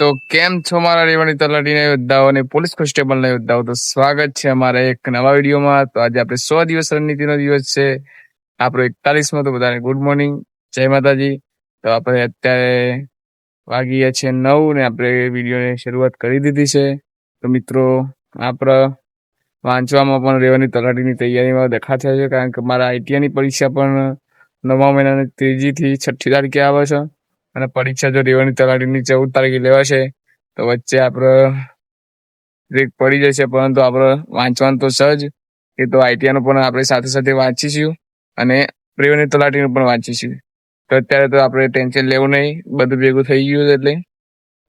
તો કેમ છો મારા રેવાની તલાટીના યોદ્ધાઓ અને પોલીસ કોન્સ્ટેબલના યોદ્ધાઓ? તો સ્વાગત છે અમારા એક નવા વિડીયોમાં. તો આજે આપણે સો દિવસ રણનીતિનો દિવસ છે. આપણો એકતાલીસમાં, તો બધાને ગુડ મોર્નિંગ. જય માતાજી. તો આપણે અત્યારે વાગી ગયા છે નવ ને આપણે વિડીયોની શરૂઆત કરી દીધી છે. તો મિત્રો, આપણે વાંચવામાં પણ રેવાની તલાટીની તૈયારીમાં દેખાતા છે, કારણ કે મારા આઈટીઆઈની પરીક્ષા પણ નવમા મહિનાની ત્રીજી થી છઠ્ઠી તારીખે આવે છે. અને પરીક્ષા જો રેવાની તલાટીની ચૌદ તારીખે લેવાશે, તો વચ્ચે આપણે બ્રેક પડી જશે, પરંતુ આપણે વાંચવાનું તો સહજ. એ તો આઈટીઆઈનું પણ આપણે સાથે સાથે વાંચીશું અને રેવાની તલાટીનું પણ વાંચીશું. તો અત્યારે તો આપણે ટેન્શન લેવું નહીં, બધું ભેગું થઈ ગયું એટલે.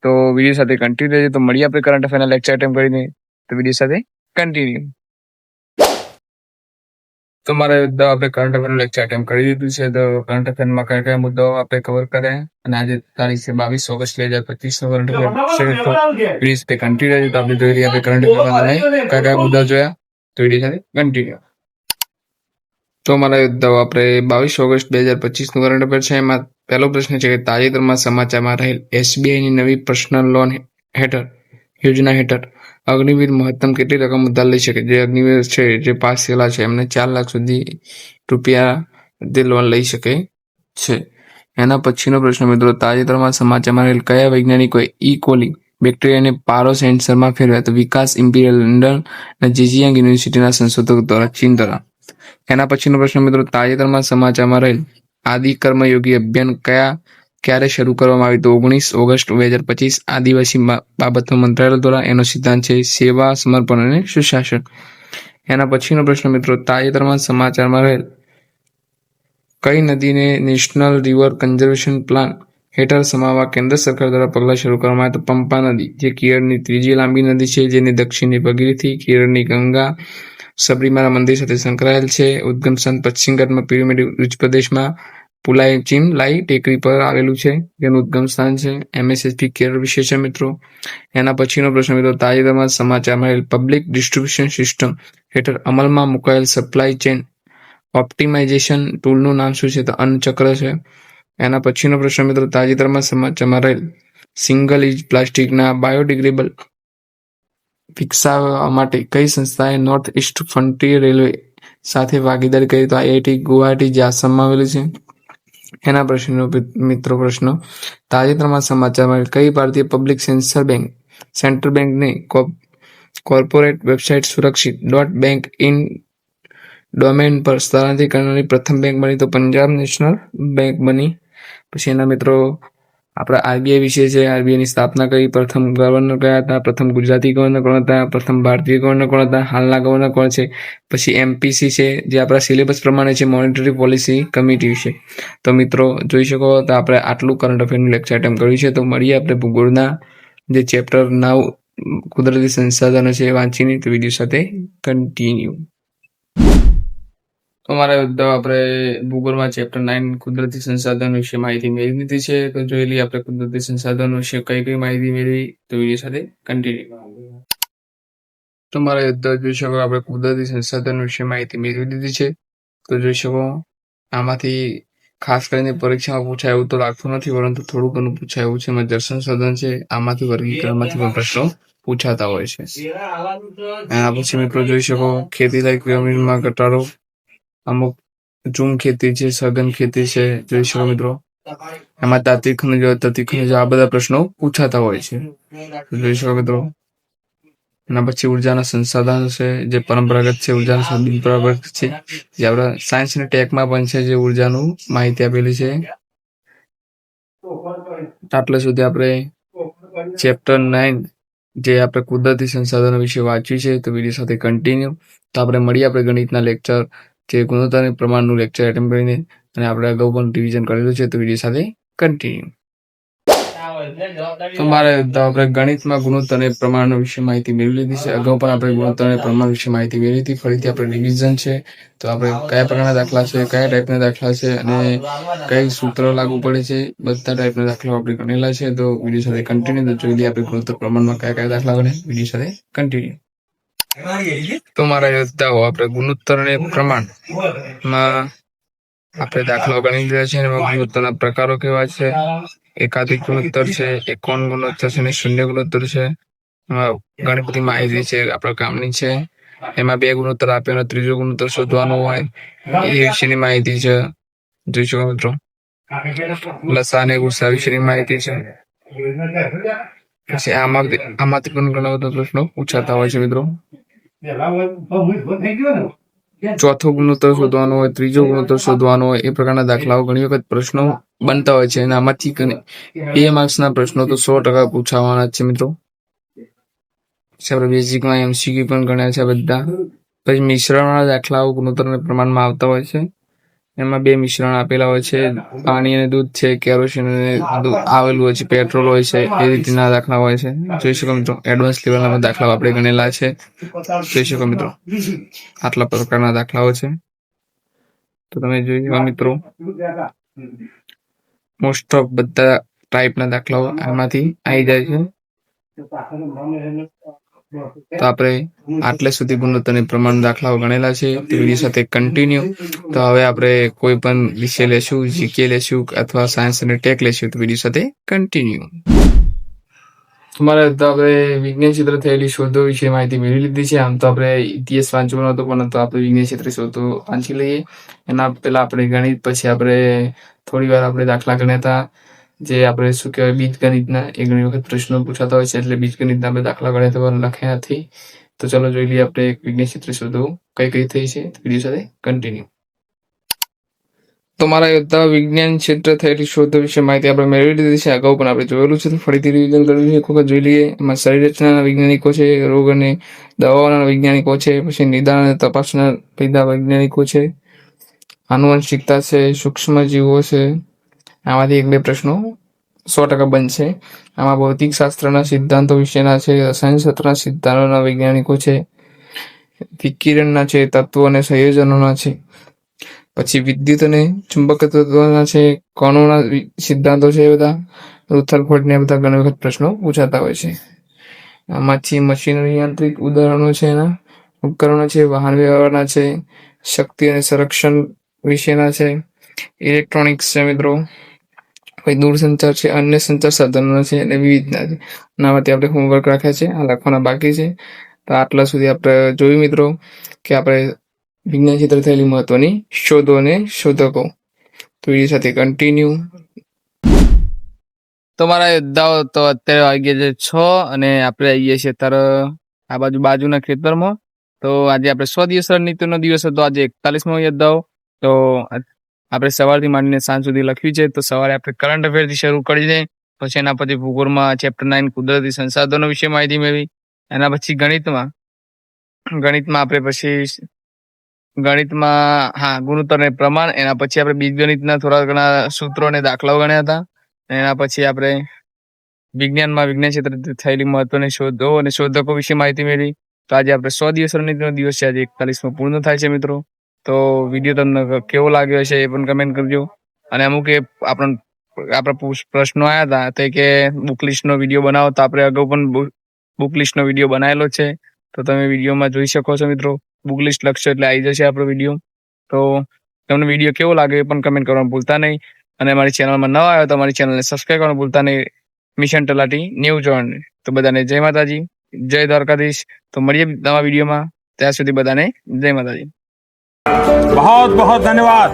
તો વીડિયો સાથે કન્ટિન્યુ રહેજો. તો મળીએ આપણે કરંટ અફેરના લેક્ચર અટેમ્પ કરીને. તો વીડિયો સાથે કન્ટિન્યુ તો મારા આપણે કરંટ અફેરનું લેક્ચર અટેમ્પ કરી દીધું છે. તો કરંટ અફેરમાં કયા કયા મુદ્દાઓ આપણે કવર કરે અને આજે તારીખ છે બાવીસ ઓગસ્ટ બે હજાર પચીસ નો કરંટ અફેર છે તો કન્ટિન્યુ રહેજો. તો આપણે જોઈ રહ્યા આપણે કરંટ અફેરમાં કયા કયા મુદ્દા જોયા. તો વીડિયો સાથે કન્ટિન્યુ તો મારા મુદ્દાઓ આપણે બાવીસ ઓગસ્ટ બે હજાર પચીસનું કરંટ અફેર છે. એમાં પહેલો પ્રશ્ન છે કે તાજેતરમાં સમાચારમાં રહેલ એસબીઆઈની નવી પર્સનલ લોન હેઠળ યોજના હેઠળ અગ્નિવીર મહત્તમ કેટલી રકમ ઉધાર લઈ શકે? જે અગ્નિવીર છે, જે પાસ થયેલા છે, એમને ચાર લાખ સુધી રૂપિયા તે લોન લઈ શકે છે. એના પછીનો પ્રશ્ન મિત્રો, તાજેતરમાં સમાચારમાં રહેલ કયા વૈજ્ઞાનિકોએ ઈ કોલી બેક્ટેરિયાને પારો સેન્સરમાં ફેરવ્યા? તો વિકાસ ઇમ્પિરિયલ લંડન અને જીજીયાંગ યુનિવર્સિટીના સંશોધકો દ્વારા, ચીન દ્વારા. એના પછીનો પ્રશ્ન મિત્રો, તાજેતરમાં સમાચારમાં રહેલ આદિ કર્મયોગી અભિયાન કયા ક્યારે શરૂ કરવામાં આવી તો ઓગણીસ ઓગસ્ટ બે હજાર પચીસ આદિવાસી બાબતનો મંત્રાલય દ્વારા એનો સિદ્ધાંત છે સેવા, સમર્પણ અને સુશાસન. એના પછીનો પ્રશ્ન મિત્રો, તાજેતરમાં સમાચારમાં રહેલ કઈ નદીને નેશનલ રિવર કન્ઝર્વેશન પ્લાન હેઠળ સમાવવા કેન્દ્ર સરકાર દ્વારા પગલાં શરૂ કરવામાં આવ્યા તો પંપા નદી, જે કેરળની ત્રીજી લાંબી નદી છે, જેની દક્ષિણની ભગીરથી કેરળની ગંગા સબરીમાલા મંદિર સાથે સંકળાયેલ છે. ઉદ્ગમ સ્થાન પશ્ચિમ ઘાટમાં પિરામિડ ઉચ્ચ પ્રદેશમાં પુલાઈ ચીમ લાઈ ટેકરી પર આવેલું છે. જેનું ઉદ્ગમ સ્થાન છે. એમએસએસપી કેરળ વિશે છે મિત્રો. એના પછીનો પ્રશ્ન મિત્રો, તાજેતરમાં સમાચારમાં રહેલ પબ્લિક ડિસ્ટ્રીબ્યુશન સિસ્ટમ હેઠળ અમલમાં મુકાયેલ સપ્લાય ચેન ઓપ્ટિમાઇઝેશન ટૂલનું નામ શું છે? તો અન્નચક્ર છે. એના પછીનો પ્રશ્ન મિત્રો, તાજેતરમાં સમાચારમાં રહેલ સિંગલ યુઝ પ્લાસ્ટિકના બાયોડિગ્રેબલ વિકસાવવા માટે કઈ સંસ્થાએ નોર્થ ઇસ્ટ ફ્રન્ટિયર રેલવે સાથે ભાગીદારી કરી? તો આઈઆઈટી ગુવાહાટી જે આસામમાં આવેલું છે. એના પ્રશ્નનો મિત્રો પ્રશ્નો. તાજેતરમાં સમાચારમાં કઈ ભારતીય પબ્લિક સેન્સર બેંક સેન્ટ્રલ બેંકની કોર્પોરેટ વેબસાઇટ સુરક્ષિત ડોટ બેંક ઇન ડોમેન પર સ્થળાંતરિત કરનારી પ્રથમ બેંક બની તો પંજાબ નેશનલ બેંક બની. પછી એના મિત્રો આપણા આરબીઆઈ વિશે છે, આરબીઆઈની સ્થાપના કરી, પ્રથમ ગવર્નર કયા હતા, પ્રથમ ગુજરાતી ગવર્નર કોણ હતા, પ્રથમ ભારતીય ગવર્નર કોણ હતા, હાલના ગવર્નર કોણ છે, પછી એમપીસી છે, જે આપણા સિલેબસ પ્રમાણે છે મોનિટરી પોલિસી કમિટી વિશે. તો મિત્રો, જોઈ શકો તો આપણે આટલું કરંટ અફેરનું લેક્ચર અટેમ્પ કર્યું છે, તો મળીએ આપણે ભૂગોળના જે ચેપ્ટર નવ કુદરતી સંસાધનો છે, વાંચીને તો વીડિયો સાથે કન્ટિન્યુ અમારા યોદ્ધાઓ આપણે ભૂગોળમાં ચેપ્ટર નાઇન કુદરતી સંસાધનો વિશે માહિતી મેળવી લીધી છે. તો જોઈ લઈએ આપણે કુદરતી સંસાધનો વિશે કઈ કઈ માહિતી મેળવી. તો વીડિયો સાથે કન્ટિન્યુ તો મારા યુદ્ધ જોઈ શકો આપણે કુદરતી સંસાધનો વિશે માહિતી મેળવી લીધી છે. તો જોઈ શકો આમાંથી ખાસ કરીને પરીક્ષામાં પૂછાય એવું તો લાગતું નથી પરંતુ થોડું ઘણું પૂછાય એવું છે. એમાં જળ સંસાધન છે આમાંથી વર્ગીકરણમાંથી પણ પ્રશ્નો પૂછાતા હોય છે. એના પછી મિત્રો જોઈ શકો ખેતી લાયક જમીનમાં ઘટાડો અમુક ઝૂમ ખેતી છે, સઘન ખેતી છે, જોઈ મિત્રો. એમાં તાત્વિક ખનિજો, તત્વિક ખનિજો, આ બધા પ્રશ્નો પૂછાતા હોય છે. જોઈ મિત્રો. એના પછી ઉર્જાના સંસાધનો છે, જે પરંપરાગત છે, ઉર્જાના પરંપરાગત છે. જે આપણા સાયન્સ અને ટેકમાં પણ છે, જે ઉર્જાનું માહિતી આપેલી છે. આટલે સુધી આપણે ચેપ્ટર નાઇન જે આપણે કુદરતી સંસાધનો વિશે વાંચ્યું છે, તો વીડિયો સાથે કન્ટિન્યુ તો આપણે મળીએ આપણે ગણિતના લેક્ચર જે ગુણોત્તરની પ્રમાણનું લેક્ચર એટેમ્પ કરીને અને આપણે અગાઉ પણ રિવિઝન કરેલું છે, તો વીડિયો સાથે કન્ટિન્યુ તો મારે આપણે ગણિતમાં ગુણોત્તર અને પ્રમાણ વિશે માહિતી મેળવી લીધી છે. અગાઉ પણ આપણે ગુણોત્તર અને પ્રમાણ વિશે માહિતી મેળવી હતી. ફરીથી આપણે રિવિઝન છે. તો આપણે કયા પ્રકારના દાખલા છે, કયા ટાઈપના દાખલા છે અને કઈ સૂત્ર લાગુ પડે છે, બધા ટાઈપના દાખલાઓ આપણે ગણેલા છે. તો વીડિયો સાથે કન્ટિન્યુ તો જોઈ લઈએ આપણે ગુણોત્તર પ્રમાણમાં કયા કયા દાખલા ગણે વીડિયો સાથે કન્ટિન્યુ તો મારા યોદ્ધાઓ, આપણે ગુણોત્તર પ્રમાણમાં આપણે દાખલો ગણી લીધા છે એમાં ગુણોત્તરના પ્રકારો કેવા છે? એકાધિક ગુણોત્તર છે એકોન ગુણોત્તર છે અને શૂન્ય ગુણોત્તર છે. એમાં ઘણી બધી માહિતી છે, આપણા કામની છે. એમાં બે ગુણોત્તર આપ્યો અને ત્રીજો ગુણોત્તર શોધવાનો હોય એ વિશેની માહિતી છે. જોઈ શકો મિત્રો? લસા અને ગુસ્સા વિશેની માહિતી છે. પછી આમાં આમાંથી પણ ઘણા બધા પ્રશ્નો પૂછાતા હોય છે મિત્રો. ચોથો ગુણોત્તર શોધવાનો હોય, ત્રીજો ગુણોત્તર શોધવાનો હોય, એ પ્રકારના દાખલાઓ ઘણી વખત પ્રશ્નો બનતા હોય છે અને આમાંથી બે માર્ક્સના પ્રશ્નો તો સો ટકા પૂછાવાના છે મિત્રો. આપણે બેઝિકમાં એમસીક્યુ પણ ગણ્યા છે બધા. પછી મિશ્રણના દાખલાઓ ગુણોત્તરના પ્રમાણમાં આવતા હોય છે. એમાં બે મિશ્રણ આપેલા હોય છે. પાણી અને દૂધ છે કેરોસીન અને આવેલું હોય છે પેટ્રોલ હોય છે એ રીતના દાખલા હોય છે. જોઈ શકો મિત્રો એડવાન્સ લેવલના દાખલાઓ આપણે ગણેલા છે. જોઈ શકો મિત્રો આટલા પ્રકારના દાખલાઓ છે. તો તમે જોઈ શકો મિત્રો મોસ્ટ ઓફ બધા ટાઈપના દાખલાઓ આમાંથી આવી જાય છે. તો આપણે આટલે સુધી ગુણવત્તાની પ્રમાણ દાખલાઓ ગણેલા છે. તે વીડિયો સાથે કન્ટિન્યુ તો હવે આપણે કોઈ પણ વિષય લેશું જીકે લેશું અથવા સાયન્સ અને ટેક લેશું, તો વીડિયો સાથે કન્ટિન્યુ તમારે તો આપણે વિજ્ઞાન ક્ષેત્ર થયેલી શોધો વિશે માહિતી મેળવી લીધી છે. આમ તો આપણે ઇતિહાસ વાંચવાનો હતો, પણ આપણે વિજ્ઞાન ક્ષેત્રે શોધો વાંચી લઈએ. એના પહેલા આપણે ગણિત, પછી આપણે થોડી વાર આપણે દાખલા ગણ્યા હતા. જે આપણે શું કહેવાય, બીજગણિતના એ ઘણી વખત પ્રશ્નો પૂછાતા હોય છે એટલે બીજગણિતના આપણે દાખલા ગણ્યા હતા લખ્યા નથી. તો ચલો જોઈ લઈએ આપણે વિજ્ઞાન ક્ષેત્ર શોધો. કઈ કઈ થઈ છે? વીડિયો સાથે કન્ટિન્યુ તમારા યોદ્ધા વિજ્ઞાન ક્ષેત્ર થયેલી શોધો વિશે માહિતી આપણે મેળવી લીધી છે. અગાઉ પણ આપણે જોયેલું છે. તો ફરીથી રિવિઝન કરવું છે. એક વખત જોઈ લઈએ. એમાં શરીર રચનાના વૈજ્ઞાનિકો છે, રોગ અને દવાઓના વૈજ્ઞાનિકો છે, પછી નિદાન અને તપાસના પેદા વૈજ્ઞાનિકો છે. આનુવંશિકતા છે સૂક્ષ્મ જીવો છે. આમાંથી એક બે પ્રશ્નો સો ટકા બનશે. આમાં ભૌતિક શાસ્ત્રના સિદ્ધાંતો વિશેના છે રસાયણશાસ્ત્રના સિદ્ધાંતોના વૈજ્ઞાનિકો છે, વિકિરણના છે, તત્વો અને સંયોજનોના છે. પછી વિદ્યુત અને ચુંબક તત્વોના છે, કણોના સિદ્ધાંતો છે એ બધા. રુથરફોર્ડ ને બધા ઘણા વખત પ્રશ્નો પૂછાતા હોય છે. આમાંથી મશીનરી યાંત્રિક ઉદાહરણો છે એના, ઉપકરણો છે, વાહન વ્યવહારના છે, શક્તિ અને સંરક્ષણ વિશેના છે, ઇલેક્ટ્રોનિક્સ છે મિત્રો. પછી દૂરસંચાર છે, અન્ય સંચાર સાધનો છે અને વિવિધના છે. આનામાંથી આપણે હોમવર્ક રાખ્યા છે, આ લખવાના બાકી છે. તો આટલા સુધી આપણે જોયું મિત્રો કે આપણે વિજ્ઞાન ક્ષેત્રે થયેલી મહત્વની શોધો અને શોધકો. તો એ સાથે કન્ટિન્યુ તમારા યોદ્ધાઓ તો અત્યારે વાગ્યા છે છ અને આપણે આવીએ છીએ અત્યારે આ બાજુ બાજુના ખેતરમાં. તો આજે આપણે સો દિવસ રણનીતિનો દિવસ હતો, આજે એકતાલીસમો યોદ્ધાઓ તો આપણે સવારથી માંડીને સાંજ સુધી લખ્યું છે, તો સવારે આપણે કરંટ અફેરથી શરૂ કરી દઈએ પછી એના પછી ભૂગોળમાં ચેપ્ટર નાઇન કુદરતી સંસાધનો વિશે માહિતી મેળવી, એના પછી ગણિતમાં ગણિતમાં આપણે પછી ગણિતમાં, હા, ગુણોત્તર અને પ્રમાણ, એના પછી આપણે બીજગણિતના થોડા ઘણા સૂત્રો અને દાખલાઓ ગણ્યા હતા, એના પછી આપણે વિજ્ઞાનમાં વિજ્ઞાન ક્ષેત્રે થયેલી મહત્વની શોધો અને શોધકો વિશે માહિતી મેળવી, તો આજે આપણે સો દિવસ રણનીતિનો દિવસ છે, આજે એકતાલીસમાં પૂર્ણ થાય છે મિત્રો. તો વીડિયો તમને કેવો લાગ્યો છે એ પણ કમેન્ટ કરજો. અને અમુક એ આપણ આપણા પ્રશ્નો આવ્યા હતા, તે કે બુક લિસ્ટનો વીડિયો બનાવો, તો આપણે અગાઉ પણ બુક લિસ્ટનો વીડિયો બનાવેલો છે. તો તમે વિડીયોમાં જોઈ શકો છો મિત્રો. બુક લિસ્ટ લખશો એટલે આવી જશે આપણો વીડિયો તો તમને વીડિયો કેવો લાગ્યો એ પણ કમેન્ટ કરવાનું ભૂલતા નહીં. અને અમારી ચેનલમાં નવા આવ્યો તો અમારી ચેનલને સબસ્ક્રાઈબ કરવાનું ભૂલતા નહીં. મિશન તલાટી ન્યૂ જોન. તો બધાને જય માતાજી. જય દ્વારકાધીશ. તો મળીએ નવા વિડીયોમાં ત્યાં સુધી બધાને જય માતાજી. बहुत बहुत धन्यवाद